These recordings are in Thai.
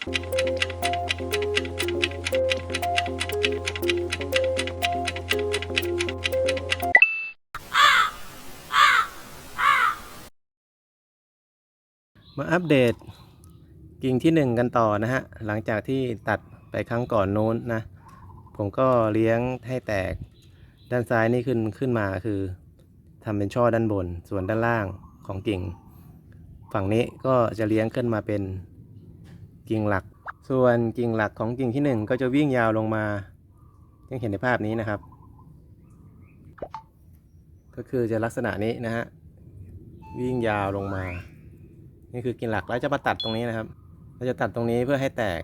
มาอัปเดตกิ่งที่หนึ่งกันต่อนะฮะ หลังจากที่ตัดไปครั้งก่อนโน้นนะ ผมก็เลี้ยงให้แตกด้านซ้ายนี่ขึ้นขึ้นมาคือทำเป็นช่อด้านบน ส่วนด้านล่างของกิ่ง ฝั่งนี้ก็จะเลี้ยงขึ้นมาเป็น กิ่งหลัก ส่วนกิ่งหลักของกิ่งที่หนึ่งก็จะวิ่งยาวลงมายังเห็นในภาพนี้นะครับ ก็คือจะลักษณะนี้นะฮะวิ่งยาวลงมา นี่คือกิ่งหลักแล้วจะมาตัดตรงนี้นะครับ เราจะตัดตรงนี้เพื่อให้แตก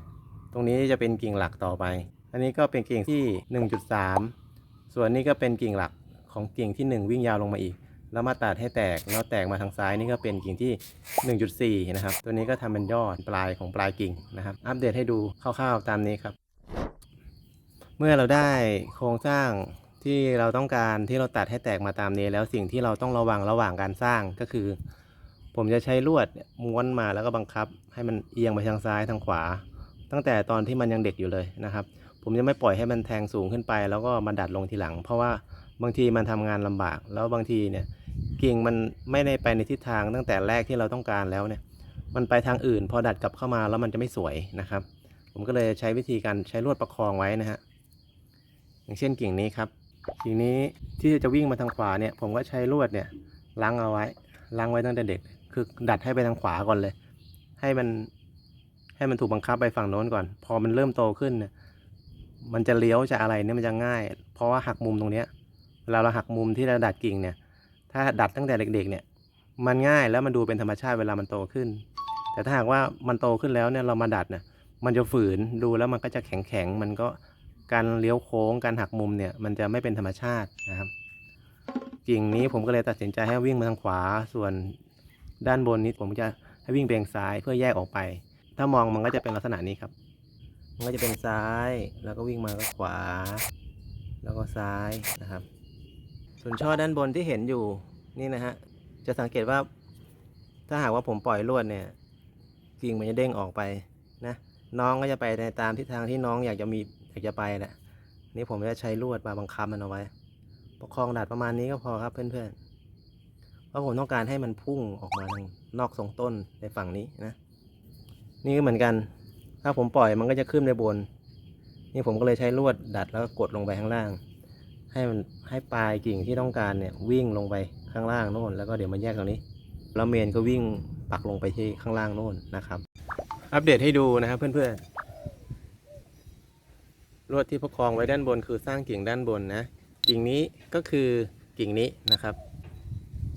ตรงนี้จะเป็นกิ่งหลักต่อไป อันนี้ก็เป็นกิ่งที่ 1.3 ส่วนนี้ก็เป็นกิ่งหลักของกิ่งที่ 1 วิ่งยาวลงมาอีก แล้วมาตัดให้แตกแล้วแตกมาทางซ้ายนี่ก็เป็นกิ่งที่ 1.4 นะครับ ตัวนี้ก็ทำเป็นยอดปลายของปลายกิ่งนะครับ อัปเดตให้ดูคร่าวๆตามนี้ครับ เมื่อเราได้โครงสร้างที่เราต้องการที่เราตัดให้แตกมาตามนี้ แล้วสิ่งที่เราต้องระวังระหว่างการสร้างก็คือ ผมจะใช้ลวดม้วนมาแล้วก็บังคับ ให้มันเอียงไปทางซ้ายทางขวา ตั้งแต่ตอนที่มันยังเด็กอยู่เลยนะครับ ผมจะไม่ปล่อยให้มันแทงสูงขึ้นไป แล้วก็มาดัดลงทีหลัง เพราะว่า บางทีมันทำงานลำบาก แล้วบางทีเนี่ยกิ่งมันไม่ได้ไปในทิศทางตั้งแต่แรกที่เราต้องการแล้วเนี่ย มันไปทางอื่น พอดัดกลับเข้ามาแล้วมันจะไม่สวยนะครับ ผมก็เลยใช้วิธีการใช้ลวดประคองไว้นะฮะอย่างเช่นกิ่งนี้ครับกิ่งนี้ที่จะวิ่งมาทางขวาเนี่ย ผมก็ใช้ลวดเนี่ยล้างเอาไว้ล้างไว้ตั้งแต่เด็ก คือดัดให้ไปทางขวาก่อนเลย ให้มันให้มันถูกบังคับไปฝั่งโน้นก่อน พอมันเริ่มโตขึ้นเนี่ยมันจะเลี้ยวจะอะไรเนี่ยมันจะง่าย เพราะว่าหักมุมตรงเนี้ย เวลาเราหักมุมที่เราดัดกิ่งเนี่ย ถ้าดัดตั้งแต่เด็กๆเนี่ย มันง่ายแล้วมันดูเป็นธรรมชาติเวลามันโตขึ้น แต่ถ้าหากว่ามันโตขึ้นแล้วเนี่ยเรามาดัดเนี่ยมันจะฝืนดูแล้วมันก็จะแข็งแข็งๆมันก็การเลี้ยวโค้งการหักมุมเนี่ยมันจะไม่เป็นธรรมชาตินะครับ กิ่งนี้ผมก็เลยตัดสินใจให้วิ่งมาทางขวา ส่วนด้านบนนี้ผมจะให้วิ่งไปทางซ้ายเพื่อแยกออกไป ถ้ามองมันก็จะเป็นลักษณะนี้ครับ มันก็จะเป็นซ้ายแล้วก็วิ่งมาก็ขวา แล้วก็ซ้ายนะครับ ส่วนช่อด้านบนที่เห็นอยู่นี่นะฮะจะสังเกตว่า ถ้าหากว่าผมปล่อยลวดเนี่ยกิ่งมันจะเด้งออกไปนะน้องก็จะไปในตามทิศทางที่น้องอยากจะมีอยากจะไปแหละนี่ผมจะใช้ลวดมาบังคับมันเอาไว้ประคองดัดประมาณนี้ก็พอครับเพื่อนๆเพราะผมต้องการให้มันพุ่งออกมาทางนอกทรงต้นในฝั่งนี้นะ นี่ก็เหมือนกัน ถ้าผมปล่อยมันก็จะขึ้นไปบน นี่ผมก็เลยใช้ลวดดัดแล้วก็กดลงไปข้างล่าง ให้มันให้ปลายกิ่งที่ต้องการเนี่ยวิ่งลงไปข้างล่างโน่น แล้วก็เดี๋ยวมาแยกตรงนี้ แล้วเมนก็วิ่งปักลงไปที่ข้างล่างโน่นนะครับ อัปเดตให้ดูนะครับเพื่อนๆลวดที่ประคองไว้ด้านบนคือสร้างกิ่งด้านบนนะ กิ่งนี้ก็คือกิ่งนี้นะครับ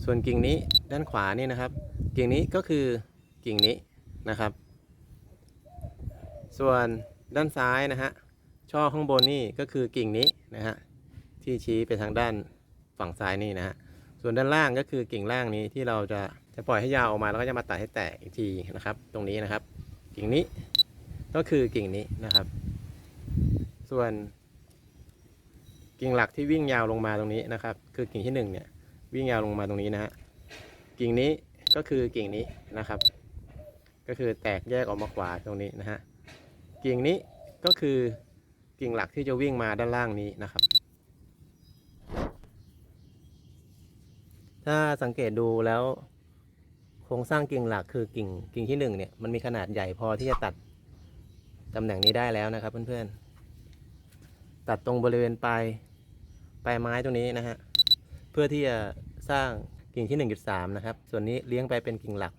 ส่วนกิ่งนี้ด้านขวานี่นะครับ กิ่งนี้ก็คือกิ่งนี้นะครับ ส่วนด้านซ้ายนะฮะช่อข้างบนนี่ก็คือกิ่งนี้นะฮะ ที่ชี้ไปทางด้านฝั่งซ้ายนี่นะฮะส่วนด้านล่างก็คือกิ่งล่างนี้ที่เราจะจะปล่อยให้ยาวออกมาแล้วก็จะมาตัดให้แตกอีกทีนะครับ ตรงนี้นะครับ กิ่งนี้ก็คือกิ่งนี้นะครับ ส่วนกิ่งหลักที่วิ่งยาวลงมาตรงนี้นะครับ คือกิ่งที่หนึ่งเนี่ยวิ่งยาวลงมาตรงนี้นะฮะกิ่งนี้ก็คือกิ่งนี้นะครับ ก็คือแตกแยกออกมาขวาตรงนี้นะฮะกิ่งนี้ก็คือกิ่งหลักที่จะวิ่งมาด้านล่างนี้นะครับ ถ้าสังเกตดูแล้วโครงสร้างกิ่งหลักคือกิ่งกิ่งที่หนึ่งเนี่ยมันมีขนาดใหญ่พอที่จะตัดตำแหน่งนี้ได้แล้วนะครับ เพื่อนๆ ตัดตรงบริเวณปลายปลายไม้ตรงนี้นะฮะเพื่อที่จะสร้างกิ่งที่ 1.3 นะครับ ส่วนนี้เลี้ยงไปเป็นกิ่งหลัก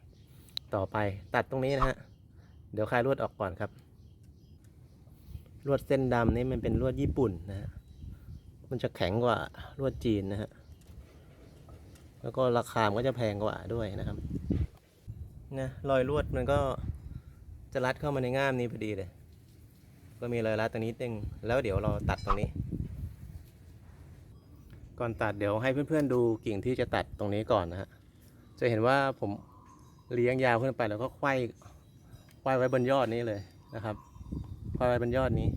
ต่อไปตัดตรงนี้นะฮะเดี๋ยวคลายลวดออกก่อนครับ ลวดเส้นดำนี่มันเป็นลวดญี่ปุ่นนะฮะมันจะแข็งกว่าลวดจีนนะฮะ แล้วก็ราคามันก็จะแพงกว่าด้วยนะครับนะรอยลวดมันก็จะรัดเข้ามาในง่ามนี้พอดีเลย ก็มีรอยรัดตรงนี้เองแล้วเดี๋ยวเราตัดตรงนี้ ก่อนตัดเดี๋ยวให้เพื่อนๆดูกิ่งที่จะตัดตรงนี้ก่อนนะฮะจะเห็นว่าผมเลี้ยงยาวขึ้นไปแล้วก็ไขว้ไขว้ไว้บนยอดนี้เลยนะครับไขว้ไว้บนยอดนี้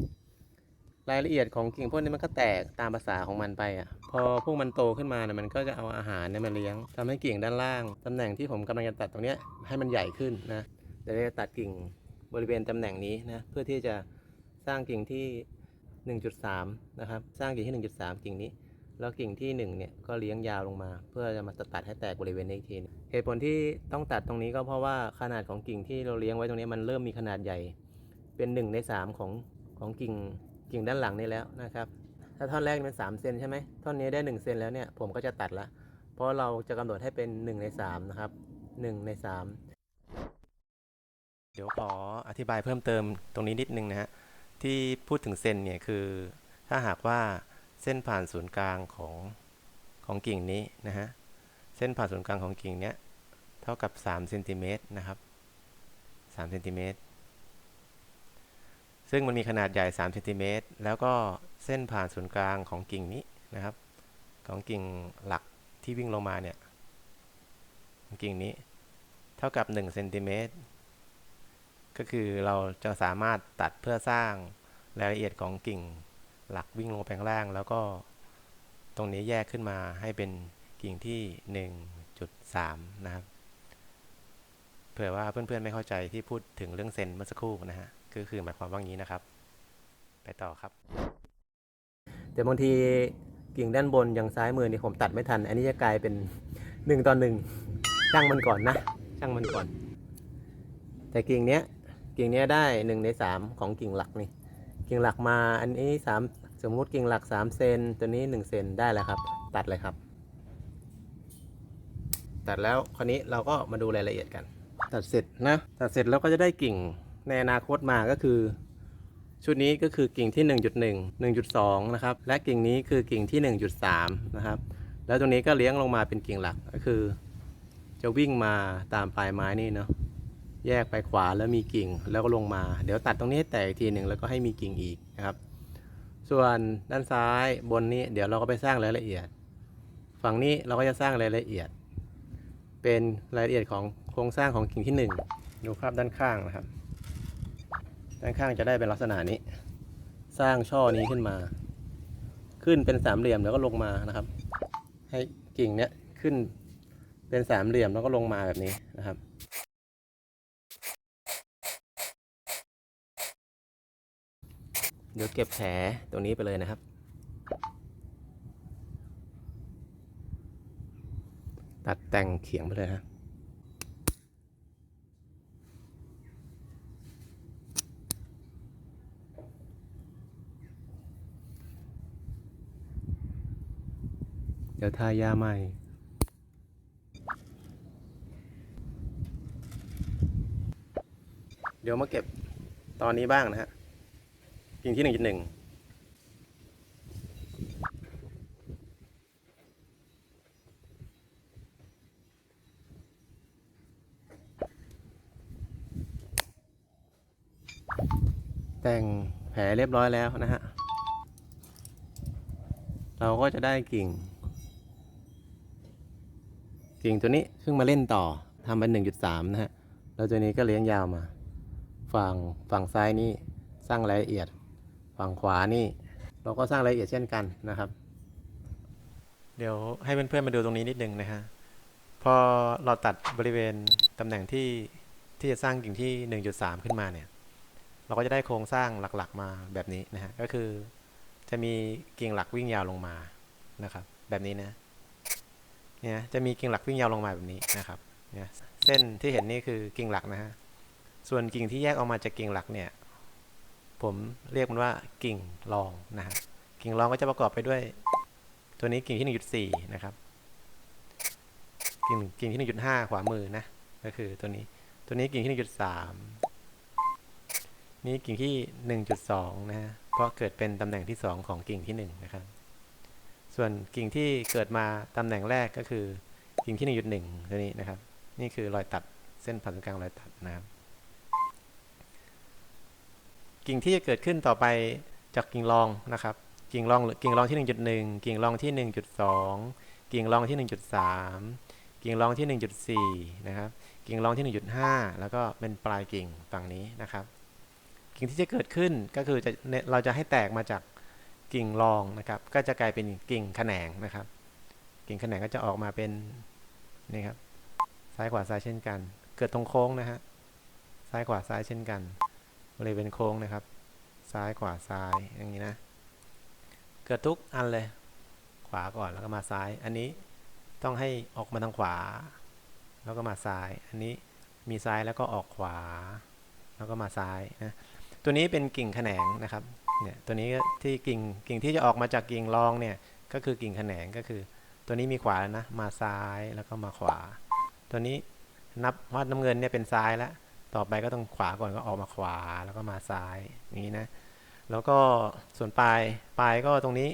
รายละเอียดของกิ่งพวกนี้มันก็แตกตามภาษาของมันไปอะ พอพวกมันโตขึ้นมาเนี่ยมันก็จะเอาอาหารเนี่ยมาเลี้ยงทำให้กิ่งด้านล่างตำแหน่งที่ผมกำลังจะตัดตรงเนี้ยให้มันใหญ่ขึ้นนะเดี๋ยวจะตัดกิ่งบริเวณตำแหน่งนี้นะเพื่อที่จะสร้างกิ่งที่ 1.3 นะครับ สร้างกิ่งที่ 1.3 กิ่งนี้ แล้วกิ่งที่ 1 เนี่ยก็เลี้ยงยาวลงมา เพื่อจะมาตัดให้แตกบริเวณนี้อีกทีหนึ่งเหตุผลที่ต้องตัดตรงนี้ก็เพราะว่าขนาดของกิ่งที่เราเลี้ยงไว้ตรงนี้มันเริ่มมีขนาดใหญ่เป็น1ใน3ของของกิ่ง กิ่งด้านหลังนี่แล้วนะครับ ถ้าท่อนแรกเป็น3เซนใช่ไหมท่อนนี้ได้1เซนแล้วเนี่ยผมก็จะตัดละ เพราะเราจะกำหนดให้เป็น 1 ใน3นะครับ1ใน 3 เดี๋ยวขออธิบายเพิ่มเติมตรงนี้นิดนึงนะฮะที่พูดถึงเซนเนี่ยคือถ้าหากว่าเส้นผ่านศูนย์กลางของของกิ่งนี้นะฮะเส้นผ่านศูนย์กลางของกิ่งเนี้ยเท่ากับ3เซนติเมตรนะครับ3เซนติเมตร ซึ่งมันมีขนาดใหญ่3เซนติเมตรแล้วก็เส้นผ่านศูนย์กลางของกิ่งนี้นะครับ ของกิ่งหลักที่วิ่งลงมาเนี่ยกิ่งนี้ เท่ากับ1เซนติเมตรก็คือเราจะสามารถตัดเพื่อสร้างรายละเอียดของกิ่งหลักวิ่งลงไปข้างล่าง แล้วก็ตรงนี้แยกขึ้นมาให้เป็นกิ่งที่ 1.3 นะครับ เผื่อว่าเพื่อนๆไม่เข้าใจที่พูดถึงเรื่องเซนเมื่อสักครู่นะฮะ ก็คือหมายความว่างี้นะครับ ไปต่อครับ แต่บางทีกิ่งด้านบนอย่างซ้ายมือนี่ผมตัดไม่ทัน อันนี้จะกลายเป็น1ต่อหนึ่งช่างมันก่อนนะช่างมันก่อน แต่กิ่งเนี้ยกิ่งเนี้ยได้หนึ่งในสามของกิ่งหลักนี่ กิ่งหลักมาอันนี้สามสมมุติกิ่งหลักสามเซนตัวนี้หนึ่งเซนได้แล้วครับ ตัดเลยครับ ตัดแล้วคราวนี้เราก็มาดูรายละเอียดกัน ตัดเสร็จนะ ตัดเสร็จแล้วก็จะได้กิ่ง ในอนาคตมาก็คือ ชุดนี้ก็คือกิ่งที่ 1.1 1.2 นะครับ และกิ่งนี้คือกิ่งที่ 1.3 นะครับ แล้วตรงนี้ก็เลี้ยงลงมาเป็นกิ่งหลักก็คือ จะวิ่งมาตามปลายไม้นี่เนาะแยกไปขวาแล้วมีกิ่งแล้วก็ลงมา เดี๋ยวตัดตรงนี้ให้แตกอีกทีหนึ่งแล้วก็ให้มีกิ่งอีกนะครับ ส่วนด้านซ้ายบนนี้เดี๋ยวเราก็ไปสร้างรายละเอียด ฝั่งนี้เราก็จะสร้างรายละเอียด เป็นรายละเอียดของโครงสร้างของกิ่งที่หนึ่งดูภาพด้านข้างนะครับ ด้านข้างจะได้เป็นลักษณะนี้ สร้างช่อนี้ขึ้นมา ขึ้นเป็นสามเหลี่ยมแล้วก็ลงมานะครับ ให้กิ่งเนี้ยขึ้นเป็นสามเหลี่ยมแล้วก็ลงมาแบบนี้นะครับเดี๋ยวเก็บแผลตรงนี้ไปเลยนะครับ ตัดแต่งเขียงไปเลยฮะ ดี๋ยวทายาใหม่เดี๋ยวมาเก็บตอนนี้บ้างนะฮะกิ่งที่หนึ่งจุดหนึ่งแต่งแผลเรียบร้อยแล้วนะฮะ เราก็จะได้กิ่ง กิ่งตัวนี้ซึ่งมาเล่นต่อทำเป็นหนึ่งจุดสามนะฮะแล้วตัวนี้ก็เลี้ยงยาวมา ฝั่งฝั่งซ้ายนี่สร้างรายละเอียด ฝั่งขวานี่ เราก็สร้างรายละเอียดเช่นกันนะครับ เดี๋ยวให้เพื่อนๆมาดูตรงนี้นิดนึงนะฮะพอเราตัดบริเวณตำแหน่งที่ที่จะสร้างกิ่งที่ 1.3 ขึ้นมาเนี่ย เราก็จะได้โครงสร้างหลักๆมาแบบนี้นะฮะก็คือจะมีกิ่งหลักวิ่งยาวลงมานะครับ แบบนี้นะ เนี่ยจะมีกิ่งหลักวิ่งยาวลงมาแบบนี้นะครับเนี่ยเส้นที่เห็นนี่คือกิ่งหลักนะฮะส่วนกิ่งที่แยกออกมาจากกิ่งหลักเนี่ยผมเรียกมันว่ากิ่งรองนะฮะกิ่งรองก็จะประกอบไปด้วย ตัวนี้กิ่งที่ 1.4 นะครับ กิ่งกิ่งที่ 1.5 ขวามือนะก็คือตัวนี้ตัวนี้กิ่งที่ 1.3 นี่กิ่งที่ 1.2 นะฮะเพราะเกิดเป็นตำแหน่งที่ 2 ของกิ่งที่ 1 นะครับ ส่วนกิ่งที่เกิดมาตำแหน่งแรกก็คือกิ่งที่ 1.1ตัวนี้นะครับ นี่คือรอยตัดเส้นผ่านศูนย์กลางรอยตัดนะครับกิ่งที่จะเกิดขึ้นต่อไปจากกิ่งรองนะครับ กิ่งรองกิ่งรองที่ 1.1 กิ่งรองที่ 1.2 กิ่งรองที่ 1.3 กิ่งรองที่ 1.4 นะครับ กิ่งรองที่ 1.5 แล้วก็เป็นปลายกิ่งฝั่งนี้นะครับ กิ่งที่จะเกิดขึ้นก็คือจะเราจะให้แตกมาจาก กิ่งรองนะครับ ก็จะกลายเป็นกิ่งแขนงนะครับ กิ่งแขนงก็จะออกมาเป็นนี่ครับซ้ายขวาซ้ายเช่นกัน เกิดตรงโค้งนะฮะซ้ายขวาซ้ายเช่นกันบริเวณโค้งนะครับ ซ้ายขวาซ้ายอย่างนี้นะ เกิดทุกอันเลย ขวาก่อนแล้วก็มาซ้าย อันนี้ต้องให้ออกมาทางขวา แล้วก็มาซ้าย อันนี้มีซ้ายแล้วก็ออกขวา แล้วก็มาซ้ายนะตัวนี้เป็นกิ่งแขนงนะครับ เนี่ยตัวนี้ก็ที่กิ่งกิ่งที่จะออกมาจากกิ่งรองเนี่ยก็คือกิ่งแขนงก็คือ ตัวนี้มีขวาแล้วนะมาซ้ายแล้วก็มาขวา ตัวนี้นับวัดน้ำเงินเนี่ยเป็นซ้ายแล้วต่อไปก็ต้องขวาก่อนก็ออกมาขวาแล้วก็มาซ้ายอย่างนี้นะแล้วก็ส่วนปลายปลายก็ตรงนี้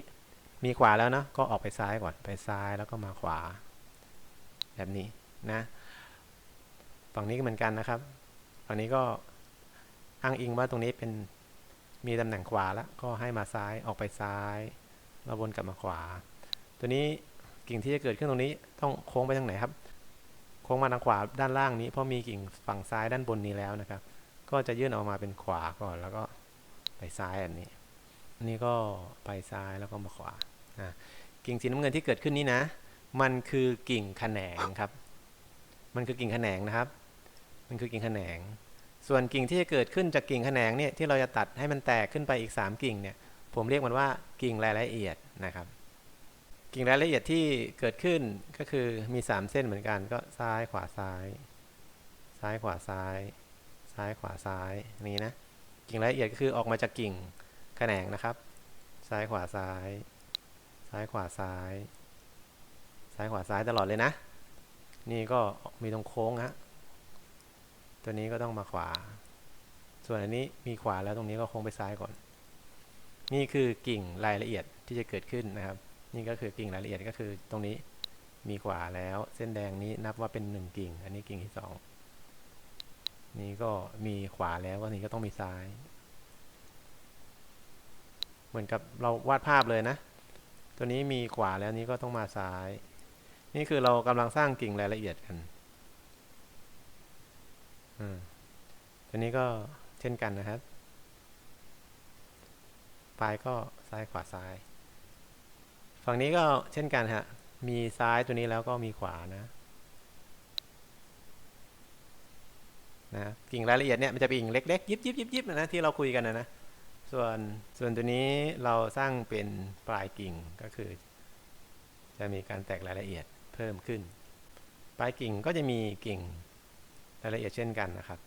มีขวาแล้วนะก็ออกไปซ้ายก่อนไปซ้ายแล้วก็มาขวา แบบนี้นะฝั่งนี้ก็เหมือนกันนะครับฝั่งนี้ก็อ้างอิงว่าตรงนี้เป็น มีตำแหน่งขวาแล้วก็ให้มาซ้ายออกไปซ้ายแล้ววนกลับมาขวา ตัวนี้กิ่งที่จะเกิดขึ้นตรงนี้ต้องโค้งไปทางไหนครับ โค้งมาทางขวาด้านล่างนี้ เพราะมีกิ่งฝั่งซ้ายด้านบนนี้แล้วนะครับ ก็จะยื่นออกมาเป็นขวาก่อนแล้วก็ไปซ้ายอันนี้ อันนี้ก็ไปซ้ายแล้วก็มาขวากิ่งสีน้ำเงินที่เกิดขึ้นนี้นะ มันคือกิ่งแขนงครับ มันคือกิ่งแขนงนะครับ มันคือกิ่งแขนง ส่วนกิ่งที่จะเกิดขึ้นจากกิ่งแขนงเนี่ยที่เราจะตัดให้มันแตกขึ้นไปอีก 3 กิ่งเนี่ยผมเรียกมันว่ากิ่งรายละเอียดนะครับ กิ่งรายละเอียดที่เกิดขึ้นก็คือมี 3 เส้นเหมือนกันก็ซ้ายขวาซ้าย ซ้ายขวาซ้าย ซ้ายขวาซ้ายนี้นะกิ่งรายละเอียดก็คือออกมาจากกิ่งแขนงนะครับ ซ้ายขวาซ้าย ซ้ายขวาซ้าย ซ้ายขวาซ้ายตลอดเลยนะ นี่ก็มีตรงโค้งฮะ ตัวนี้ก็ต้องมาขวา ส่วนอันนี้มีขวาแล้วตรงนี้ก็คงไปซ้ายก่อน นี่คือกิ่งรายละเอียดที่จะเกิดขึ้นนะครับ นี่ก็คือกิ่งรายละเอียดก็คือตรงนี้มีขวาแล้วเส้นแดงนี้นับว่าเป็นหนึ่งกิ่ง อันนี้กิ่งที่สองนี่ก็มีขวาแล้วก็นี้ก็ต้องมีซ้าย เหมือนกับเราวาดภาพเลยนะ ตัวนี้มีขวาแล้วนี้ก็ต้องมาซ้าย นี่คือเรากำลังสร้างกิ่งรายละเอียดกัน ตัวนี้ก็เช่นกันนะครับ ปลายก็ซ้ายขวาซ้าย ฝั่งนี้ก็เช่นกันฮะ มีซ้ายตัวนี้แล้วก็มีขวานะนะกิ่งรายละเอียดเนี่ยมันจะเป็นกิ่งเล็กๆยิบยิบยิบยิบนะที่เราคุยกันนะนะส่วนส่วนตัวนี้เราสร้างเป็นปลายกิ่งก็คือ จะมีการแตกรายละเอียดเพิ่มขึ้น ปลายกิ่งก็จะมีกิ่ง รายละเอียดเช่นกันนะครับ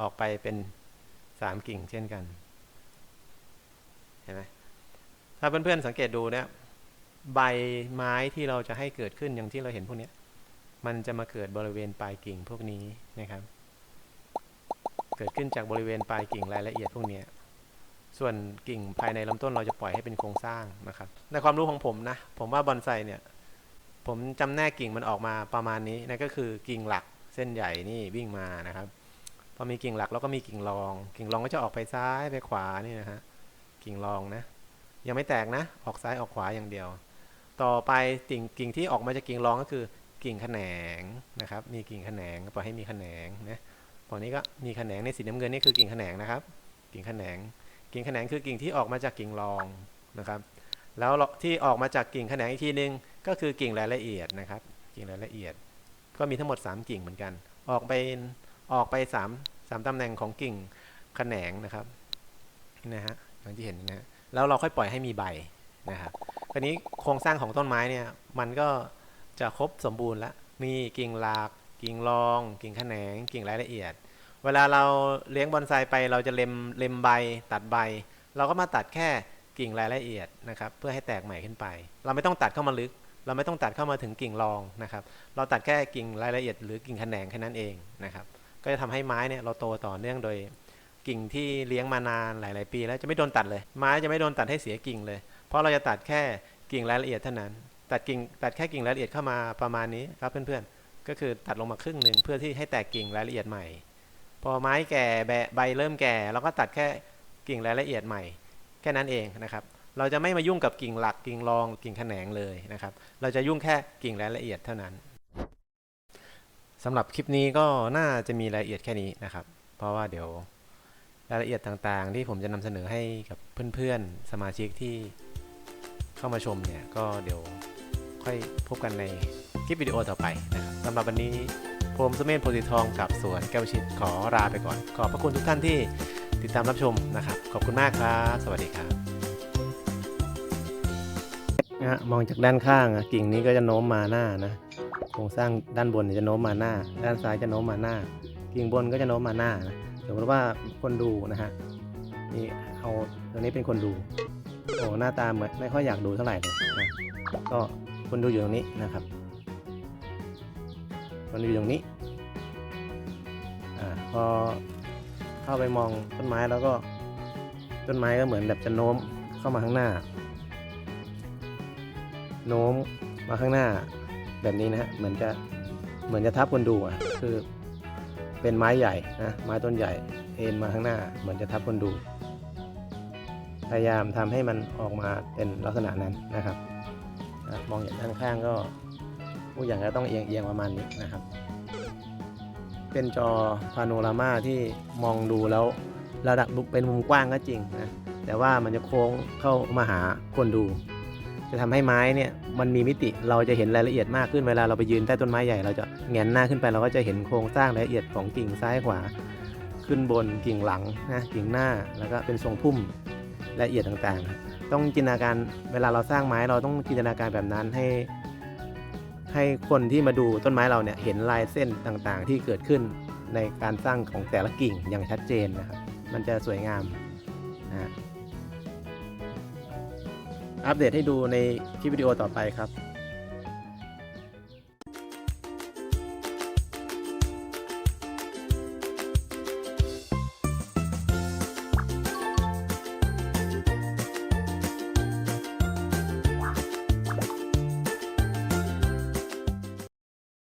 ออกไปเป็นสามกิ่งเช่นกัน เห็นไหมถ้าเพื่อนๆสังเกตดูเนี่ยใบไม้ที่เราจะให้เกิดขึ้นอย่างที่เราเห็นพวกนี้มันจะมาเกิดบริเวณปลายกิ่งพวกนี้นะครับ เกิดขึ้นจากบริเวณปลายกิ่งรายละเอียดพวกนี้ส่วนกิ่งภายในลำต้นเราจะปล่อยให้เป็นโครงสร้างนะครับ ในความรู้ของผมนะ ผมว่าบอนไซเนี่ย ผมจำแนกกิ่งมันออกมาประมาณนี้นั่นก็คือกิ่งหลัก เส้นใหญ่นี่วิ่งมานะครับ พอมีกิ่งหลักแล้วก็มีกิ่งรอง กิ่งรองก็จะออกไปซ้ายไปขวานี่นะฮะกิ่งรองนะ ยังไม่แตกนะ ออกซ้ายออกขวาอย่างเดียว ต่อไปกิ่งกิ่งที่ออกมาจากกิ่งรองก็คือ กิ่งแขนงนะครับ มีกิ่งแขนงปล่อยให้มีแขนงนะฝั่งนี้ก็มีแขนงในสีน้ำเงินนี่คือกิ่งแขนงนะครับ กิ่งแขนง กิ่งแขนงคือกิ่งที่ออกมาจากกิ่งรองนะครับ แล้วที่ออกมาจากกิ่งแขนงอีกทีนึงก็คือกิ่งรายละเอียดนะครับ กิ่งรายละเอียด ก็มีทั้งหมด 3 กิ่งเหมือนกัน ออกไปออกไป3 3ตำแหน่งของกิ่งแขนงนะครับนะฮะอย่างที่เห็นนะฮะแล้วเราค่อยปล่อยให้มีใบนะครับคราวนี้โครงสร้างของต้นไม้เนี่ยมันก็จะครบสมบูรณ์แล้วมีกิ่งหลากกิ่งรอง กิ่งแขนง กิ่งรายละเอียด เวลาเราเลี้ยงบอนไซไปเราจะเล็มเล็มใบตัดใบ เราก็มาตัดแค่กิ่งรายละเอียดนะครับ เพื่อให้แตกใหม่ขึ้นไป เราไม่ต้องตัดเข้ามาลึก เราไม่ต้องตัดเข้ามาถึงกิ่งรองนะครับ เราตัดแค่กิ่งรายละเอียดหรือกิ่งแขนงแค่นั้นเองนะครับ ก็จะทำให้ไม้เนี่ยเราโตต่อเนื่องโดยกิ่งที่เลี้ยงมานานหลาย ๆ ปี แล้วจะไม่โดนตัดเลย ไม้จะไม่โดนตัดให้เสียกิ่งเลย เพราะเราจะตัดแค่กิ่งรายละเอียดเท่านั้น ตัดกิ่งตัดแค่กิ่งรายละเอียดเข้ามาประมาณนี้ครับเพื่อนๆ ก็คือตัดลงมาครึ่งหนึ่งเพื่อที่ให้แตกกิ่งรายละเอียดใหม่ พอไม้แก่ใบเริ่มแก่เราก็ตัดแค่กิ่งรายละเอียดใหม่ แค่นั้นเองนะครับ เราจะไม่มายุ่งกับกิ่งหลักกิ่งรองกิ่งแขนงเลยนะครับ เราจะยุ่งแค่กิ่งรายละเอียดเท่านั้นสำหรับคลิปนี้ก็น่าจะมีรายละเอียดแค่นี้นะครับ เพราะว่าเดี๋ยวรายละเอียดต่างๆ ที่ผมจะนำเสนอให้กับเพื่อนๆ สมาชิกที่เข้ามาชมเนี่ย ก็เดี๋ยวค่อยพบกันในคลิปวิดีโอต่อไปนะครับสำหรับวันนี้ผมสุเมธโพธิทองกับสวนแก้วชิดขอลาไปก่อน ขอบพระคุณทุกท่านที่ติดตามรับชมนะครับ ขอบคุณมากครับ สวัสดีครับ นะฮะมองจากด้านข้างกิ่งนี้ก็จะโน้มมาหน้านะโครงสร้างด้านบนจะโน้มมาหน้า ด้านซ้ายจะโน้มมาหน้า กิ่งบนก็จะโน้มมาหน้านะสมมติว่าคนดูนะฮะนี่เอาตัวนี้เป็นคนดูโอ้หน้าตาเหมือนไม่ค่อยอยากดูเท่าไหร่เลยนะก็คนดูอยู่ตรงนี้นะครับ คนดูอยู่ตรงนี้อ่าพอเข้าไปมองต้นไม้แล้วก็ต้นไม้ก็เหมือนแบบจะโน้มเข้ามาข้างหน้า โน้มมาข้างหน้าแบบนี้นะฮะเหมือนจะเหมือนจะทับคนดูอะคือเป็นไม้ใหญ่นะไม้ต้นใหญ่เอ็นมาข้างหน้า เหมือนจะทับคนดู พยายามทำให้มันออกมาเป็นลักษณะนั้นนะครับอะมองอย่างด้านข้างก็ผู้อย่างก็ต้องเอียงเอียงๆประมาณนี้นะครับ เป็นจอพาโนรามาที่มองดูแล้วระดับเป็นมุมกว้างก็จริงนะแต่ว่ามันจะโค้งเข้ามาหาคนดู จะทำให้ไม้เนี่ยมันมีมิติเราจะเห็นรายละเอียดมากขึ้นเวลาเราไปยืนใต้ต้นไม้ใหญ่เราจะแงนหน้าขึ้นไปเราก็จะเห็นโครงสร้างรายละเอียดของกิ่งซ้ายขวา ขึ้นบนกิ่งหลังนะกิ่งหน้าแล้วก็เป็นทรงพุ่มรายละเอียดต่างๆ ต้องจินตนาการเวลาเราสร้างไม้เราต้องจินตนาการแบบนั้นให้ ให้คนที่มาดูต้นไม้เราเนี่ยเห็นลายเส้นต่างๆ ที่เกิดขึ้นในการสร้างของแต่ละกิ่งอย่างชัดเจนนะครับมันจะสวยงามนะ อัปเดตให้ดูในคลิปวิดีโอต่อไปครับ